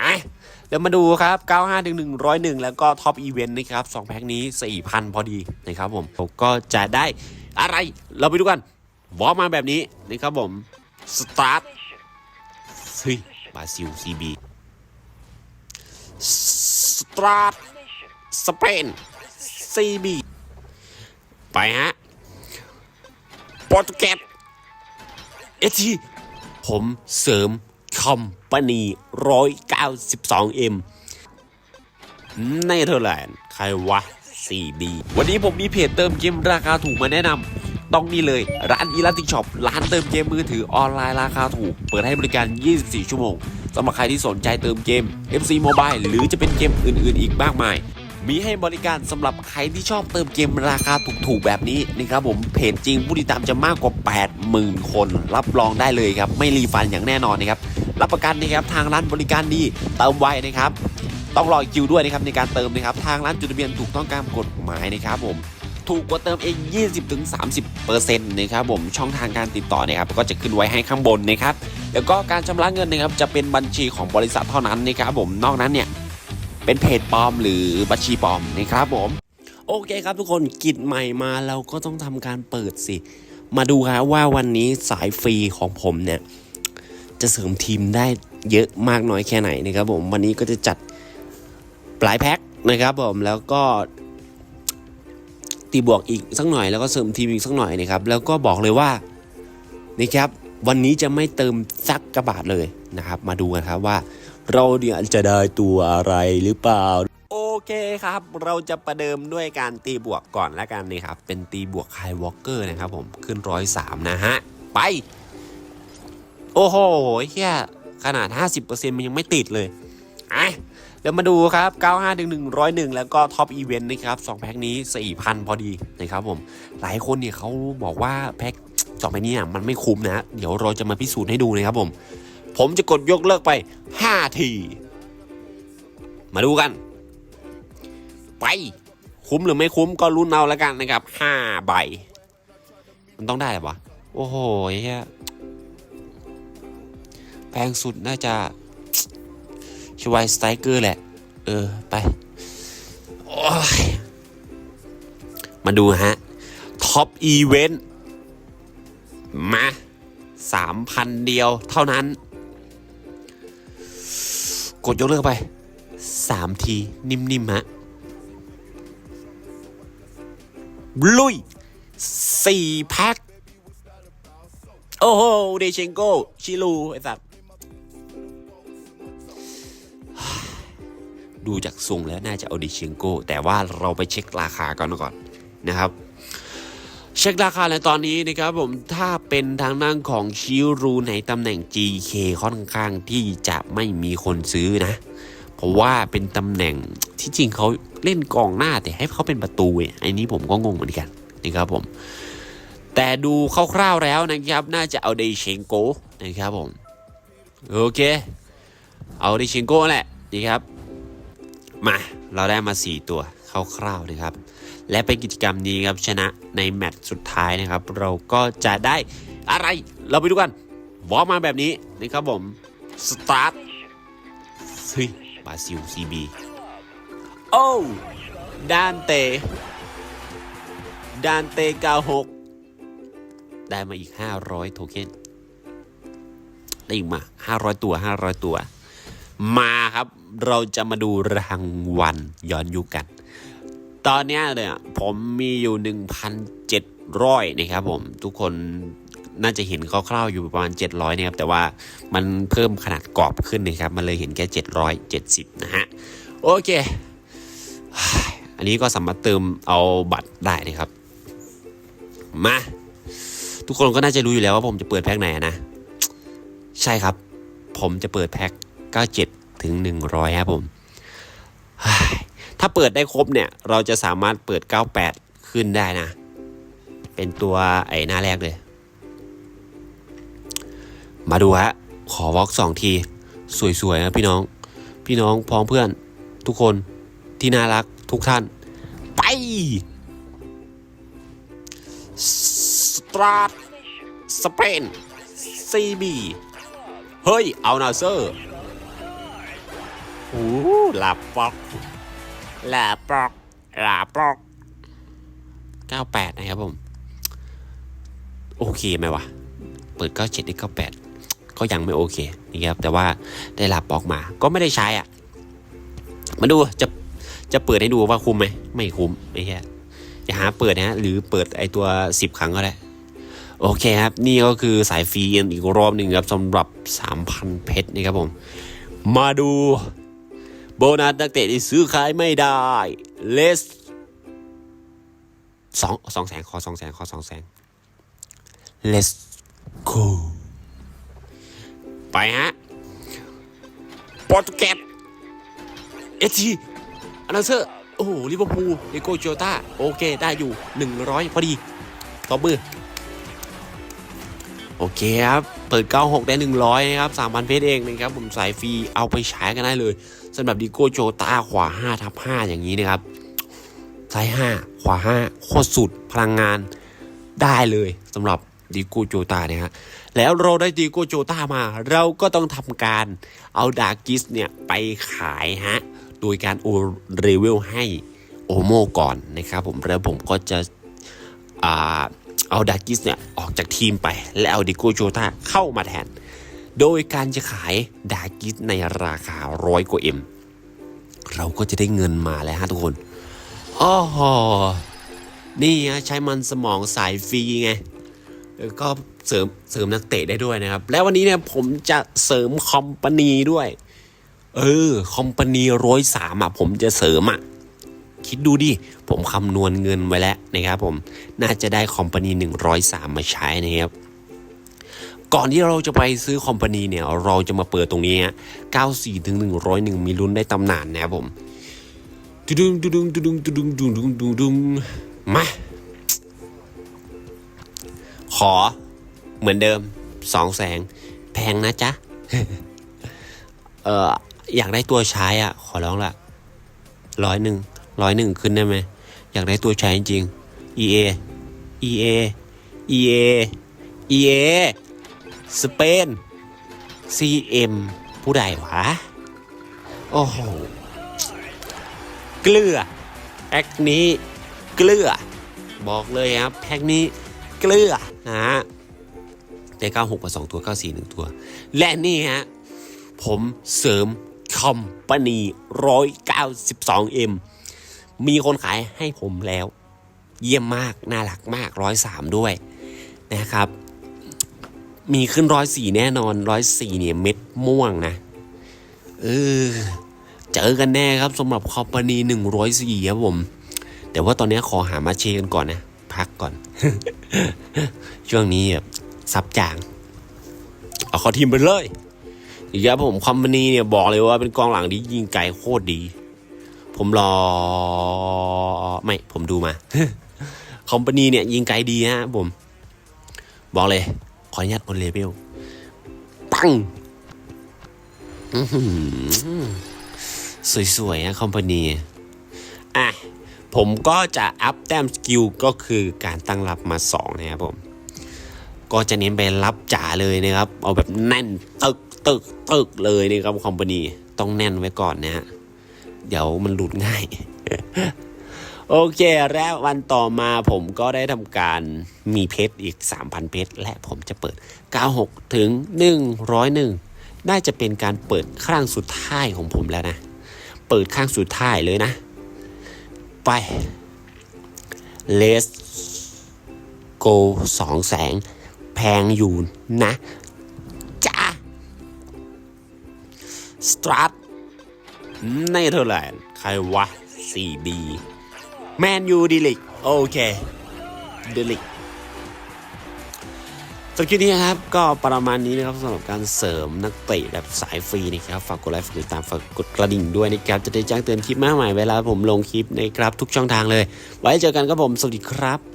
อะเดี๋ยวมาดูครับ 95ถึง101 แล้วก็ท็อปอีเวนต์นะครับ2แพ็คนี้ 4,000 พอดีนะครับผมผมก็จะได้อะไร เราไปดูกันวอลมาแบบนี้นะครับผม สตาร์ทเฮ้ยบาซิลซีบีสตาร์ทสเปนซีบีไปฮะโปรตุเกสเอทีผมเสริม คอมปานี192 m เนเธอร์แลนด์ใครวะ 4D วันนี้ผมมีเพจเติมเกมราคาถูกมาแนะนำต้องนี่เลย ร้านอีลาติช็อปร้านเติมเกมมือถือออนไลน์ราคาถูก เปิดให้บริการ 24 ชั่วโมงสำหรับใครที่สนใจเติมเกม FC Mobile หรือจะเป็นเกมอื่น ๆ อีกมากมายมีให้บริการสำหรับใครที่ชอบเติมเกมราคาถูกๆแบบนี้นะครับผมเพจจริงผู้ติดตามจะมากกว่า 80,000 คน รับรองได้เลยครับ ไม่รีฟันอย่างแน่นอนนะครับ รับประกันนะครับทางร้านบริการดีเติมไวนะครับ ต้องรอคิวด้วยนะครับในการเติมนะครับทางร้านจดทะเบียนถูกต้องตามกฎหมายนะครับผมถูกกว่าเติมเอง 20-30%นะครับผมช่องทางการติดต่อนะครับก็จะขึ้นไว้ให้ข้างบนนะครับแล้วก็การชำระเงินนะครับจะเป็นบัญชีของบริษัทเท่านั้นนะครับผมนอกนั้นเนี่ยเป็นเพจปลอมหรือบัญชีปลอมนะครับผมโอเคครับทุกคนกิจใหม่มาเราก็ต้องทำการเปิดสิ มาดูครับว่าวันนี้สายฟรีของผมเนี่ย จะเสริมทีมได้เยอะมากน้อยแค่ไหนนะครับผมวันนี้ก็จะจัดปลายแพ็คนะครับผมแล้วก็ตีบวกอีกสักหน่อยแล้วก็เสริมทีมอีกสักหน่อยนะครับแล้วก็บอกเลยว่านะครับวันนี้จะไม่เติมสักกระบาทเลยนะครับ มาดูกันครับว่า เราเนี่ยจะได้ตัวอะไรหรือเปล่า โอเคครับ เราจะประเดิมด้วยการตีบวกก่อนแล้วกันนะครับ เป็นตีบวกไฮวอลเกอร์นะครับผมขึ้นร้อยสามนะฮะ ไป โอ้โหแค่ขนาด 50%มันยังไม่ติดเลยอะเดี๋ยวมาดูครับ 95ถึง101 แล้วก็ท็อปอีเวนต์นะครับ2แพ็คนี้ 4,000 พอดีนะครับผม หลายคนเนี่ยเขาบอกว่าแพ็คสองแพ็คนี้อะมันไม่คุ้มนะ เดี๋ยวเราจะมาพิสูจน์ให้ดูนะครับผม ผมจะกดยกเลิกไป 5 ที มาดูกัน ไป คุ้มหรือไม่คุ้มก็ลุ้นเอาแล้วกันนะครับ 5 ใบ มันต้องได้หรอวะ โอ้โหเฮีย แพงสุดน่าจะชวายสไตรเกอร์แหละ เออ ไปอมาดูฮะ ท็อปอีเวนต์มาสามพันเดียวเท่านั้น กดยกเลิกไปสามทีนิ่มๆฮะลุยสี่แพ็คโอ้โห เดเชงโก ชิลู ไอ้สัตว์ ดูจากทรงแล้วน่าจะเอาเดเชงโกแต่ว่าเราไปเช็คราคาก่อนก่อนนะครับ เช็คราคาในตอนนี้นะครับผมถ้าเป็นทางด้านของชิรูในตำแหน่ง GK ค่อนข้างที่จะไม่มีคนซื้อนะ เพราะว่าเป็นตำแหน่งที่จริงเขาเล่นกองหน้าแต่ให้เขาเป็นประตูไอ้นี้ผมก็งงเหมือนกันนะครับผมแต่ดูคร่าวๆแล้วนะครับ น่าจะเอาเดเชงโกนะครับผม โอเค เอาเดเชงโกแหละนะครับ มา เราได้มา 4 ตัวคร่าวๆนะครับ และเป็นกิจกรรมนี้ครับชนะในแมตช์สุดท้ายนะครับ เราก็จะได้อะไร เราไปดูกันวอลมาแบบนี้นะครับผม สตาร์ทเฮ้ยบาซิลซีบีโอ้ดานเตดานเต96ได้มาอีก 500 โทเค็นได้อีกมา 500 ตัว 500 ตัว มาครับ เราจะมาดูรางวัลย้อนยุคกัน ตอนนี้เนี่ยผมมีอยู่ 1,700 นะครับผม ทุกคนน่าจะเห็นคร่าวๆอยู่ประมาณ 700นะครับ แต่ว่ามันเพิ่มขนาดกรอบขึ้นนะครับ มันเลยเห็นแค่ 770 นะฮะ โอเค อันนี้ก็สามารถเติมเอาบัตรได้นะครับ มา ทุกคนก็น่าจะรู้อยู่แล้วว่าผมจะเปิดแพ็คไหนนะ ใช่ครับ ผมจะเปิดแพ็ค 97 ถึง 100 ครับผม ถ้าเปิดได้ครบเนี่ย เราจะสามารถเปิด 98 ขึ้นได้นะ เป็นตัวไอ้หน้าแรกเลย มาดูฮะ ขอวอล์กสองที สวยๆนะพี่น้อง พี่น้องพ้องเพื่อนทุกคนที่น่ารักทุกท่าน ไปสตราทสเปนซีบีเฮ้ย เอานาเซอร์ โอ้ลาปอกลาปอกลาปอก98นะครับผม โอเคไหมวะ เปิด97ได้98ก็ยังไม่โอเคนะครับ แต่ว่าได้ลาปอกมา ก็ไม่ได้ใช้อะ มาดูจะจะเปิดให้ดูว่าคุ้มไหมไม่คุ้มไม่ใช่อย่าหาเปิดนะฮะหรือเปิดไอตัว10ครั้งก็ได้โอเคครับ นี่ก็คือสายฟรีอีกรอบหนึ่งครับสำหรับ 3,000 เพชรนะครับผม มาดู โบนัสนักเตะที่ซื้อขายไม่ได้เลสสองสองแสนขอสองแสนขอสองแสน let's go ไปฮะโปรตุเกสเอทีอันนั้นเซอร์โอ้โหลิเวอร์พูลเอโกโจต้าโอเค ได้อยู่ 100 พอดีตบมือ อเคครับ เปิด 96 ได้ 100 นะครับ 3,000 เพชรเองนะครับ ผมสายฟรีเอาไปใช้กันได้เลยสำหรับดิโก้โจตาขวา 5 ทับ 5 อย่างนี้นะครับ ซ้าย 5 ขวา 5 โคตรสุดพลังงานได้เลยสำหรับดิโก้โจตาเนี่ยฮะแล้วเราได้ดิโก้โจตามา เราก็ต้องทำการเอาดาร์กิสเนี่ยไปขายฮะ โดยการโอเรเวลให้โอโมก่อนนะครับผมแล้วผมก็จะอ่า เอาดากิสเนี่ยออกจากทีมไป และเอาดิโกโจตาเข้ามาแทน โดยการจะขายดากิสในราคาร้อยกว่าเอ็มเราก็จะได้เงินมาแล้วฮะทุกคนอ๋อนี่ฮะใช้มันสมองสายฟรีไงแล้วก็เสริมเสริมนักเตะได้ด้วยนะครับ แล้ววันนี้เนี่ยผมจะเสริมคอมพานีด้วย เออ คอมพานีร้อยสามอะผมจะเสริมอะ คิดดูดิ ผมคำนวณเงินไว้แล้วนะครับผม น่าจะได้คอมพานี103 มาใช้นะครับ ก่อนที่เราจะไปซื้อคอมพานีเนี่ย เราจะมาเปิดตรงนี้ฮะ94ถึง101 มีลุ้นได้ตำนานนะครับผมดุดุงดุดุงดุดุงดุดุงดุดุงดุดุงมา ขอเหมือนเดิมสองแสง แพงนะจ๊ะ เอออยากได้ตัวใช้อะ ขอร้องละร้อยหนึ่ง ร้อยหนึ่งขึ้นได้ไหม อยากได้ตัวใช้จริง EA EA EA EA สเปน CM ผู้ใดวะ โอ้โห เกลือ แพ็กนี้เกลือ บอกเลยครับ แพ็กนี้เกลือนะฮะได้96มา2ตัว 94 1 ตัว และนี่ฮะ ผมเสริมคอมปานี 192M มีคนขายให้ผมแล้ว เยี่ยมมากน่ารักมาก103ด้วยนะครับ มีขึ้น104แน่นอน104เนี่ยเม็ดม่วงนะเออเจอกันแน่ครับสำหรับคอมพานี104ครับผม แต่ว่าตอนนี้ขอหามาเชกันก่อนนะ พักก่อน ช่วงนี้แบบซับจาง เอาเข้าทีมไปเลยอีกแล้วผมคอมพานีเนี่ยบอกเลยว่าเป็นกองหลังที่ยิงไกลโคตรดี ผมรอไม่ผมดูมา คอมพานีเนี่ย ยิงไกลดีฮะผม บอกเลย ขออนุญาตบนเลเวลปังสวยๆนะคอมพานีอะ ผมก็จะอัพแต้มสกิลก็คือการตั้งรับมา 2 นะครับผม ก็จะเน้นไปรับจ๋าเลยนะครับ เอาแบบแน่น ตึกตึกตึกเลยนะครับคอมพานีต้องแน่นไว้ก่อนนะฮะ เดี๋ยวมันหลุดง่าย โอเค แล้ววันต่อมาผมก็ได้ทำการมีเพชรอีก 3,000 เพชรและผมจะเปิด 96 ถึง 101 น่าจะเป็นการเปิดครั้งสุดท้ายของผมแล้วนะ เปิดข้งสุดท้ายเลยนะ ไป Let's go 2แสง แพงอยู่นะจ้าสตาร์ท ในเท่าไหร่ใครวะ 4B แมนยูดิลิก โอเคดิลิกสำหรับคลิปนี้ครับ ก็ประมาณนี้นะครับสำหรับการเสริมนักเตะแบบสายฟรีนะครับ ฝากกดไลค์ฝากติดตามฝากกดกระดิ่งด้วยนะครับ จะได้แจ้งเตือนคลิปใหม่เวลาผมลงคลิปนะครับทุกช่องทางเลย ไว้เจอกันครับผม สวัสดีครับ